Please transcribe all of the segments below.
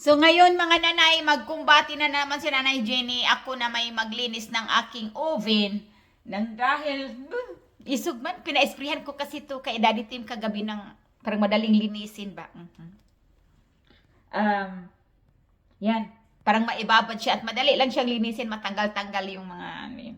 So ngayon mga nanay, magkumbati na naman si Nanay Jenny. Ako na may maglinis ng aking oven. Nang dahil, hmm, isog man, pina-esprihan ko kasi to kay Daddy Tim kagabi ng parang madaling linisin ba. Mhm. Um, yan. Parang maibabad siya at madali lang siyang linisin, matanggal-tanggal yung mga ano.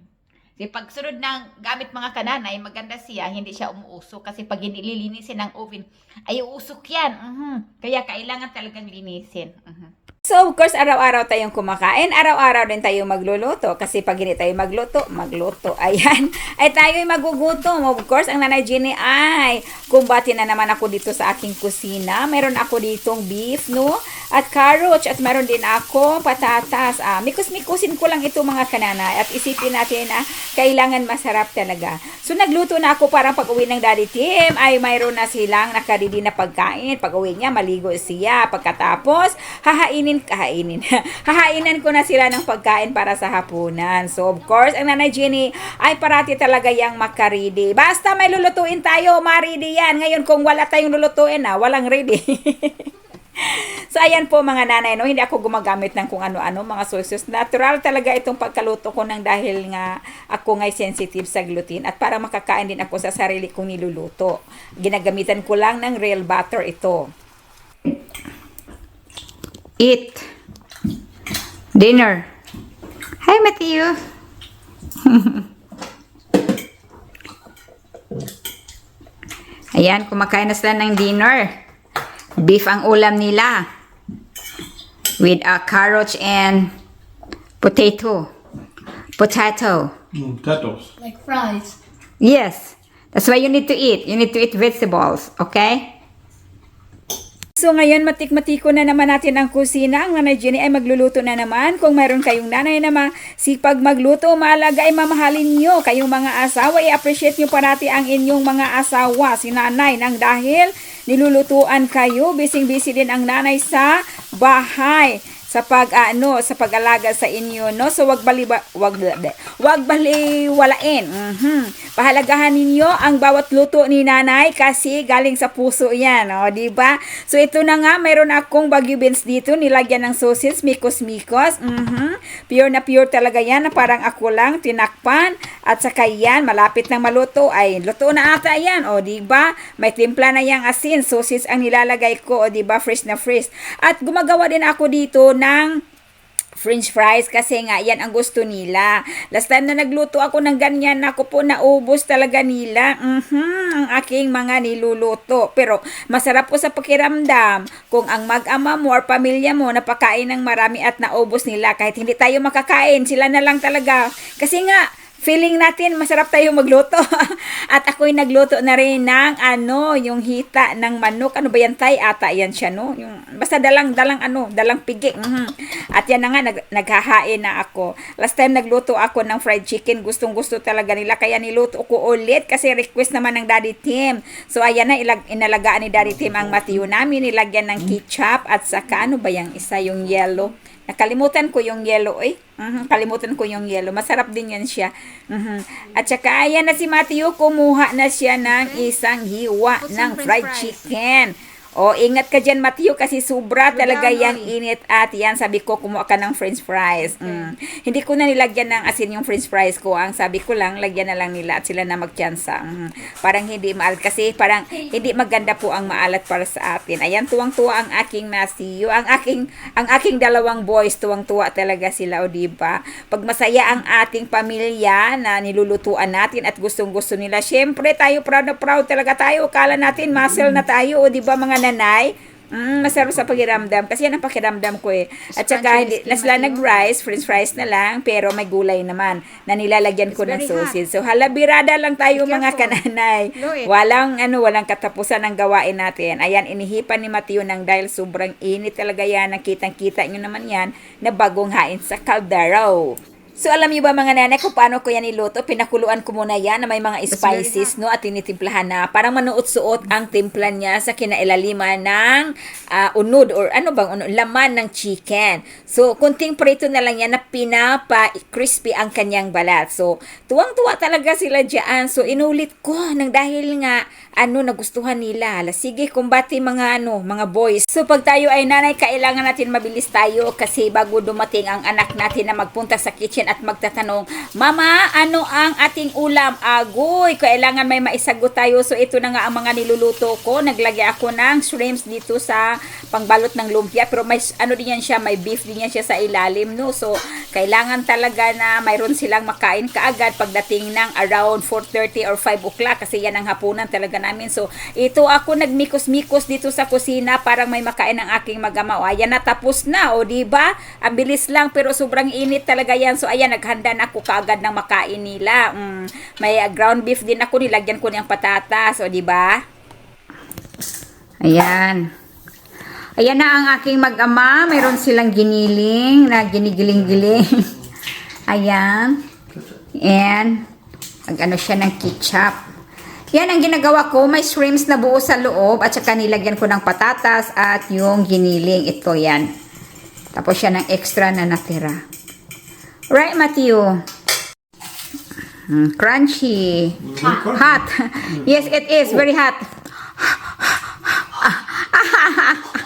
Kasi pag ng gamit mga kananay, maganda siya, hindi siya umuusok. Kasi pag nililinisin ng oven, ay uusok yan. Mhm. Kaya kailangan talagang linisin. Mhm. So, of course, araw-araw tayong kumakain. Araw-araw din tayo magluluto. Kasi pag hindi tayo magluto, magluto. Ayan. Ay tayo'y magugutom. Of course, ang nanay Jenny ay kumbati na naman ako dito sa aking kusina. Meron ako ditong beef, no? At carrots. At meron din ako patatas. Ah, mikus-mikusin ko lang ito mga kanana. At isipin natin na kailangan masarap talaga. So, nagluto na ako parang pag uwi ng Daddy Tim. Ay, mayroon na silang nakaredy na pagkain. Pag uwi niya, maligo siya. Pagkatapos, hahainin, kahainin. Hahainan ko na sila ng pagkain para sa hapunan. So, of course, ang Nanay Jenny ay parati talaga yung makaredy. Basta may lulutuin tayo, maredy yan. Ngayon, kung wala tayong lulutuin na, walang ready. So, ayan po mga nanay, no? hindi ako gumagamit ng kung ano-ano, mga sources. Natural talaga itong pagkaluto ko ng dahil nga ako nga'y sensitive sa gluten at para makakain din ako sa sarili kong niluluto. Ginagamitan ko lang ng real butter ito. Eat. Dinner. Hi, Matthew. Ayan, kumakain na sila ng dinner. Beef ang ulam nila. With a carrot and potato. Potato. Mm, potatoes. Like fries. Yes. That's why you need to eat. You need to eat vegetables. Okay? So ngayon, matik-matiko na naman natin ang kusina. Ang nanay Jenny ay magluluto na naman. Kung mayroon kayong nanay na masipag magluto, maalaga ay mamahalin nyo. Kayong mga asawa, i-appreciate nyo parati ang inyong mga asawa, si nanay, nang dahil nilulutuan kayo. Bising-busy din ang nanay sa bahay sa pag ano sa pag-alaga sa inyo no? So wag bali wag wag baliwalain. Mhm. Pahalagahan ninyo ang bawat luto ni nanay kasi galing sa puso yan oh di ba? So ito na nga mayroon akong bagyo beans dito. Nilagyan ng sauces mikos mikos mhm. Pure na pure talaga yan na parang ako lang tinakpan at saka yan malapit nang maluto. Ay luto na ata yan. Oh di ba? May timpla na yang asin. Sauces ang nilalagay ko. Oh di ba? Fresh na fresh. At gumagawa din ako dito ng french fries kasi nga yan ang gusto nila. Last time na nagluto ako ng ganyan, ako po naubos talaga nila. Mhm, ang aking mga niluluto. Pero masarap po sa pakiramdam. Kung ang mag-ama mo or pamilya mo napakain ng marami at naubos nila. Kahit hindi tayo makakain, sila na lang talaga. Kasi nga feeling natin masarap tayo magluto. At ako'y nagluto na rin ng ano, yung hita ng manok. Ano ba yan tay? Ata yan siya, no? Yung, basta dalang, dalang ano, dalang pigi. Mhm. At yan na nga, nag, naghahain na ako. Last time nagluto ako ng fried chicken. Gustong gusto talaga nila. Kaya niluto ko ulit kasi request naman ng Daddy Tim. So ayan na, ilag, inalagaan ni Daddy Tim ang matiyo namin. Nilagyan ng ketchup at saka ano ba yung isa, yung yellow. Nakalimutan ko yung yellow eh. Mhm, kalimutan ko yung yellow. Masarap din yan siya. Mhm. At saka ayan na si Matthew, kumuha na siya ng isang hiwa ng fried fries. chicken. O, ingat ka dyan, Matthew, kasi sobra talaga yang Lori. init at yan, sabi ko, kumuha ka ng french fries. Mm. Hindi ko na nilagyan ng asin yung french fries ko. Ang sabi ko lang, lagyan na lang nila at sila na magtyansa. Mm. Parang hindi maalat kasi parang hindi maganda po ang maalat para sa atin. Ayan, tuwang-tuwa ang aking masiyo. Ang aking, ang aking dalawang boys, tuwang-tuwa talaga sila, o diba? Pag masaya ang ating pamilya na nilulutuan natin at gustong-gusto nila, syempre tayo proud na proud talaga tayo. Kala natin muscle na tayo, o diba mga nanay? Mm, masarap sa pakiramdam kasi yan ang pakiramdam ko eh. At saka hindi na sila nag-rice, french fries na lang, pero may gulay naman na nilalagyan ko ng hot. sausage. So halabirada lang tayo Be mga kananay. Walang ano, walang katapusan ng gawain natin. Ayan, inihipan ni Mateo ng dahil sobrang init talaga yan. Nakitang-kita nyo naman yan na bagong hain sa kaldero. So alam niyo ba mga nanay kung paano ko yan niluto? Pinakuluan ko muna yan na may mga spices no at tinitimplahan na parang manuot-suot ang timpla niya sa kinailaliman ng ah, unod or ano bang unod? laman ng chicken. So kunting prito na lang yan na pinapa-crispy ang kanyang balat. So tuwang-tuwa talaga sila diyan. So inulit ko nang dahil nga ano nagustuhan nila. Hala, sige kumbati mga ano, mga boys. So pag tayo ay nanay, kailangan natin mabilis tayo kasi bago dumating ang anak natin na magpunta sa kitchen at magtatanong, Mama, ano ang ating ulam? Agoy, kailangan may maisagot tayo. So ito na nga ang mga niluluto ko. Naglagay ako ng shrimps dito sa pangbalot ng lumpia. Pero may ano din yan siya, may beef din yan siya sa ilalim. No? So kailangan talaga na mayroon silang makain kaagad pagdating ng around 4.30 or 5 o'clock kasi yan ang hapunan talaga namin. So, ito ako nagmikos-mikos dito sa kusina parang may makain ang aking magama. O, ayan na na. O, di ba? Ang bilis lang pero sobrang init talaga yan. So, ayan, naghanda na ako kaagad ng makain nila. Mm, may uh, ground beef din ako. Nilagyan ko niyang patatas. O, di ba? Ayan. Ayan na ang aking mag-ama. Mayroon silang giniling na ginigiling-giling. Ayan. And, nag-ano siya ng ketchup. Yan ang ginagawa ko. May shrimps na buo sa loob at saka nilagyan ko ng patatas at yung giniling. Ito yan. Tapos siya ng extra na natira. Right, Matthew? Mm, crunchy. Hot. yes, it is. Very hot.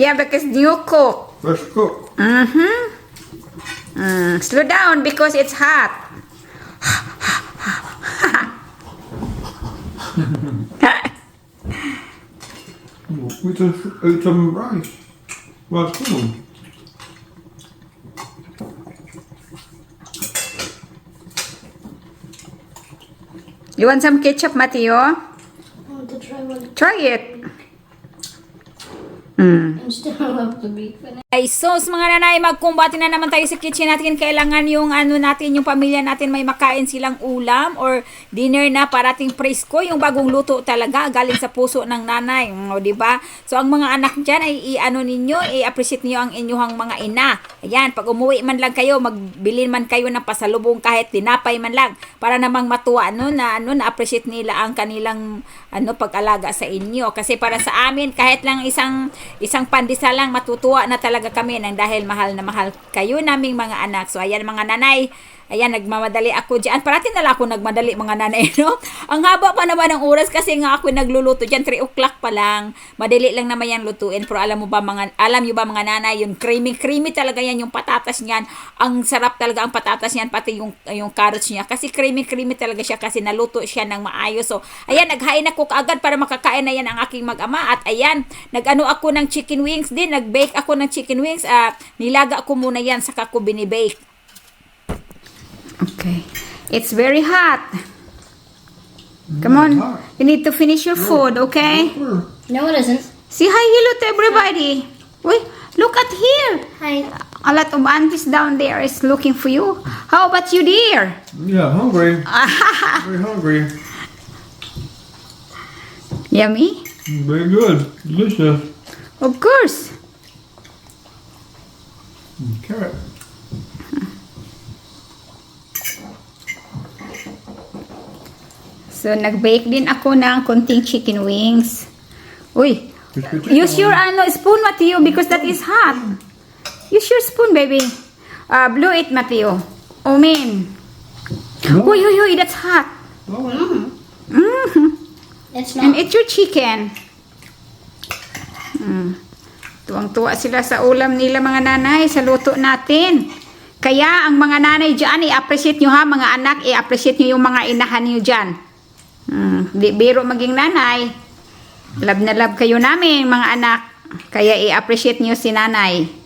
yeah, because new cook. Fresh cook. Mm-hmm. Mm, slow down because it's hot. We just ate some rice. Well, cool. You want some ketchup, Mateo? I want to try one. Try it. Mm. Ay, sos mga nanay, magkumbati na naman tayo sa kitchen natin. Kailangan yung ano natin, yung pamilya natin may makain silang ulam or dinner na parating presko, yung bagong luto talaga galing sa puso ng nanay, Mm, o di ba? So ang mga anak diyan ay i-ano ninyo, i-appreciate niyo ang inyong mga ina. Ayan, pag umuwi man lang kayo, magbilin man kayo ng pasalubong kahit tinapay man lang para namang matuwa no na ano na appreciate nila ang kanilang ano pag-alaga sa inyo kasi para sa amin kahit lang isang isang pandesal lang matutuwa na talaga kami nang dahil mahal na mahal kayo naming mga anak. So ayan mga nanay, ayan nagmamadali ako diyan. Parati na lang ako nagmadali mga nanay, no? Ang haba pa naman ng oras kasi nga ako nagluluto diyan 3 o'clock pa lang. Madali lang naman yan lutuin pero alam mo ba mga alam niyo ba mga nanay, yung creamy creamy talaga yan yung patatas niyan. Ang sarap talaga ang patatas niyan pati yung yung carrots niya kasi creamy creamy talaga siya kasi naluto siya ng maayos. So ayan naghain ako kaagad para makakain na yan ang aking mag-ama at ayan nagano ako ng chicken wings din, nag-bake ako ng chicken wings. ah nilaga ko muna yan saka ko binibake. Okay. It's very hot. Come on. hot. You need to finish your food, okay? No, it isn't. Say hi hello to everybody. Wait, look at here. Hi. A lot of aunties down there is looking for you. How about you, dear? Yeah, hungry. Very hungry. Yummy? Very good. Delicious. Of course. Mm, Carrot. So, nag-bake din ako ng konting chicken wings. Uy, use your ano, spoon, Mateo, because that is hot. Use your spoon, baby. Uh, blow it, Mateo. Oh, man. No. Uy, uy, uy, that's hot. Oh, Mm-hmm. It's And not. eat your chicken. Mm. Tuwang-tuwa sila sa ulam nila mga nanay, sa luto natin. Kaya ang mga nanay dyan, i-appreciate nyo ha, mga anak, i-appreciate nyo yung mga inahan nyo dyan. Mm. Di biro maging nanay. Love na love kayo namin, mga anak. Kaya i-appreciate nyo si nanay.